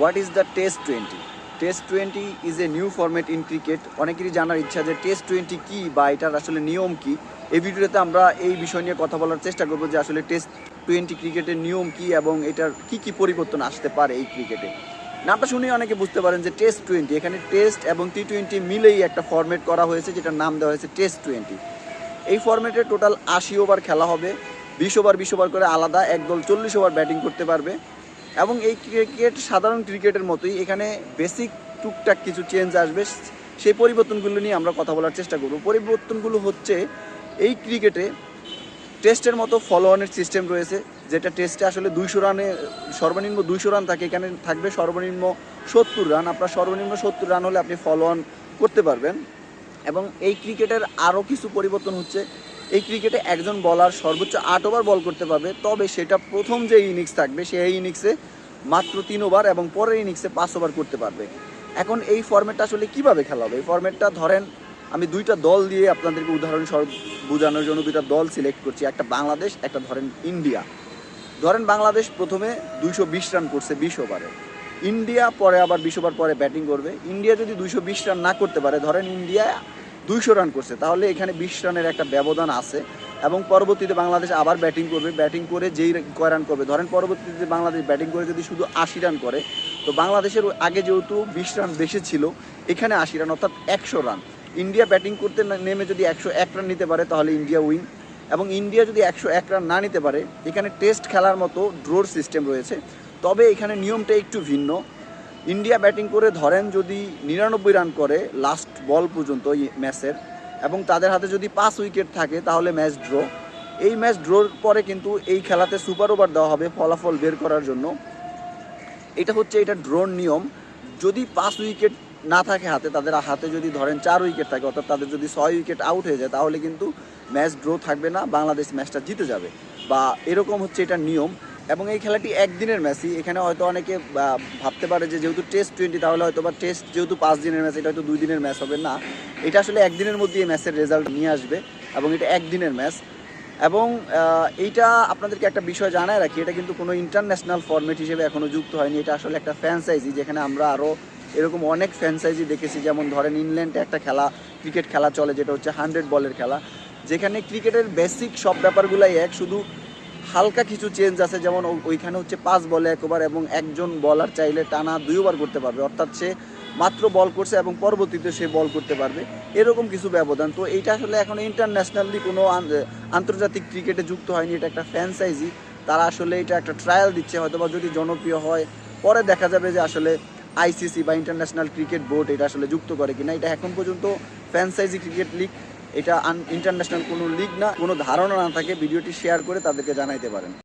What is the test twenty test twenty is a new format in cricket অনেকেরই জানার ইচ্ছা যে test twenty কী বা এটার আসলে নিয়ম কী? এই ভিডিওতে আমরা এই বিষয় নিয়ে কথা বলার চেষ্টা করব যে আসলে টেস্ট টোয়েন্টি ক্রিকেটের নিয়ম কী এবং এটার কী কী পরিবর্তন আসতে পারে এই ক্রিকেটে। নামটা শুনেই অনেকে বুঝতে পারেন যে টেস্ট টোয়েন্টি এখানে টেস্ট এবং টি টোয়েন্টি মিলেই একটা ফরম্যাট করা হয়েছে যেটার নাম দেওয়া হয়েছে টেস্ট টোয়েন্টি এই ফরম্যাটে টোটাল আশি ওভার খেলা হবে, বিশ ওভার বিশ ওভার করে আলাদা, একদল চল্লিশ ওভার ব্যাটিং করতে পারবে। এবং এই ক্রিকেট, সাধারণ ক্রিকেটের মতোই এখানে বেসিক টুকটাক কিছু চেঞ্জ আসবে। সেই পরিবর্তনগুলো নিয়ে আমরা কথা বলার চেষ্টা করব। পরিবর্তনগুলো হচ্ছে এই ক্রিকেটে টেস্টের মতো ফলো অনের সিস্টেম রয়েছে, যেটা টেস্টে আসলে দুইশো রানে, সর্বনিম্ন দুইশো রান থাকে, এখানে থাকবে সর্বনিম্ন সত্তর রান। আপনার সর্বনিম্ন সত্তর রান হলে আপনি ফলো অন করতে পারবেন। এবং এই ক্রিকেটের আরও কিছু পরিবর্তন হচ্ছে এই ক্রিকেটে একজন বলার সর্বোচ্চ আট ওভার বল করতে পারবে, তবে সেটা প্রথম যে ইনিংস থাকবে, সেই ইনিংসে মাত্র তিন ওভার এবং পরের ইনিংসে পাঁচ ওভার করতে পারবে। এখন এই ফর্মেটটা আসলে কীভাবে খেলা হবে? এই ফর্মেটটা ধরেন, আমি দুইটা দল দিয়ে আপনাদেরকে উদাহরণ স্বরূপ বোঝানোর জন্য দুইটা দল সিলেক্ট করছি, একটা বাংলাদেশ, একটা ধরেন ইন্ডিয়া। ধরেন বাংলাদেশ প্রথমে দুইশো বিশ রান করছে বিশ ওভারে ইন্ডিয়া পরে আবার বিশ ওভার পরে ব্যাটিং করবে। ইন্ডিয়া যদি দুইশো বিশ রান না করতে পারে, ধরেন ইন্ডিয়া দুইশো রান করছে। তাহলে এখানে বিশ রানের একটা ব্যবধান আছে এবং পরবর্তীতে বাংলাদেশ আবার ব্যাটিং করবে। ব্যাটিং করে যেই কয় রান করবে? ধরেন পরবর্তীতে বাংলাদেশ ব্যাটিং করে যদি শুধু আশি রান করে, তো বাংলাদেশের আগে যেহেতু বিশ রান বেশি ছিল, এখানে আশি রান, অর্থাৎ একশো রান। ইন্ডিয়া ব্যাটিং করতে নেমে যদি একশো এক রান নিতে পারে, তাহলে ইন্ডিয়া উইন। এবং ইন্ডিয়া যদি একশো এক রান না নিতে পারে, এখানে টেস্ট খেলার মতো ড্রোর সিস্টেম রয়েছে। তবে এখানে নিয়মটা একটু ভিন্ন। ইন্ডিয়া ব্যাটিং করে ধরেন যদি নিরানব্বই রান করে লাস্ট বল পর্যন্ত এই ম্যাচের, এবং তাদের হাতে যদি পাঁচ উইকেট থাকে, তাহলে ম্যাচ ড্র এই ম্যাচ ড্রোর পরে কিন্তু এই খেলাতে সুপার ওভার দেওয়া হবে ফলাফল বের করার জন্য। এটা হচ্ছে, এটা ড্রোন নিয়ম। যদি পাঁচ উইকেট না থাকে হাতে, তাদের হাতে যদি ধরেন চার উইকেট থাকে, অর্থাৎ তাদের যদি ছয় উইকেট আউট হয়ে যায়, তাহলে কিন্তু ম্যাচ ড্র থাকবে না, বাংলাদেশ ম্যাচটা জিতে যাবে। বা এরকম হচ্ছে এটা নিয়ম। এবং এই খেলাটি একদিনের ম্যাচই। এখানে হয়তো অনেকে ভাবতে পারে যে যেহেতু টেস্ট টোয়েন্টি তাহলে হয়তো বা টেস্ট যেহেতু পাঁচ দিনের ম্যাচ, এটা হয়তো দুই দিনের ম্যাচ হবে। না, এটা আসলে একদিনের মধ্যে এই ম্যাচের রেজাল্ট নিয়ে আসবে এবং এটা একদিনের ম্যাচ। এবং এইটা আপনাদেরকে একটা বিষয় জানায় রাখি, এটা কিন্তু কোনো ইন্টারন্যাশনাল ফরম্যাট হিসেবে এখনও যুক্ত হয়নি। এটা আসলে একটা ফ্র্যাঞ্চাইজি যেখানে আমরা আরও এরকম অনেক ফ্র্যাঞ্চাইজি দেখেছি। যেমন ধরেন ইংল্যান্ডে একটা খেলা ক্রিকেট খেলা চলে, যেটা হচ্ছে হান্ড্রেড বলের খেলা। যেখানে ক্রিকেটের বেসিক সব ব্যাপারগুলাই এক, শুধু হালকা কিছু চেঞ্জ আছে, যেমন ওইখানে হচ্ছে পাঁচ বলে একবার এবং একজন বলার চাইলে টানা দুই ওভার করতে পারবে। অর্থাৎ সে মাত্র বল করছে এবং পরবর্তীতে সে বল করতে পারবে। এরকম কিছু ব্যবধান। তো এইটা আসলে এখন ইন্টারন্যাশনালি কোনো আন্তর্জাতিক ক্রিকেটে যুক্ত হয়নি। এটা একটা ফ্র্যাঞ্চাইজি তারা আসলে এটা একটা ট্রায়াল দিচ্ছে হয়তো বা যদি জনপ্রিয় হয়। পরে দেখা যাবে যে আসলে আইসিসি বা ইন্টারন্যাশনাল ক্রিকেট বোর্ড এটা আসলে যুক্ত করে কিনা। এটা এখন পর্যন্ত ফ্র্যাঞ্চাইজি ক্রিকেট লিগ এটা ইন্টারন্যাশনাল কোনো লিগ না, কোনো ধারণা না থাকে, ভিডিওটি শেয়ার করে তাদেরকে জানাইতে পারেন।